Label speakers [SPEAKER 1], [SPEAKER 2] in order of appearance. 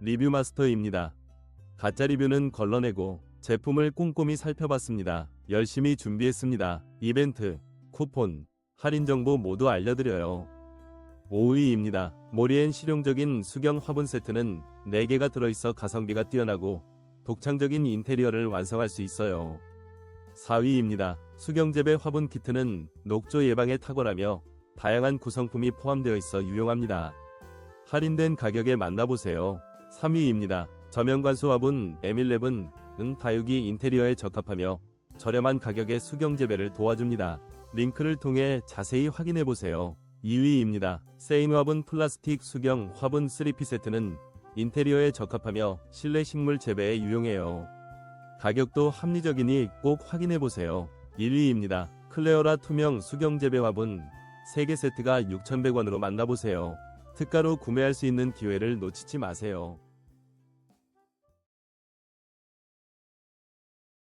[SPEAKER 1] 리뷰 마스터입니다. 가짜 리뷰는 걸러내고 제품을 꼼꼼히 살펴봤습니다. 열심히 준비했습니다. 이벤트, 쿠폰, 할인 정보 모두 알려드려요. 5위입니다. 모리엔 실용적인 수경 화분 세트는 4개가 들어있어 가성비가 뛰어나고 독창적인 인테리어를 완성할 수 있어요. 4위입니다. 수경재배 화분 키트는 녹조 예방에 탁월하며 다양한 구성품이 포함되어 있어 유용합니다. 할인된 가격에 만나보세요. 3위입니다. 저면관수 화분 M11 은 다육이 인테리어에 적합하며 저렴한 가격에 수경재배를 도와줍니다. 링크를 통해 자세히 확인해보세요. 2위입니다. 세인 화분 플라스틱 수경 화분 3피 세트는 인테리어에 적합하며 실내 식물 재배에 유용해요. 가격도 합리적이니 꼭 확인해보세요. 1위입니다. 클레어라 투명 수경 재배 화분 3개 세트가 6,100원으로 만나보세요. 특가로 구매할 수 있는 기회를 놓치지 마세요.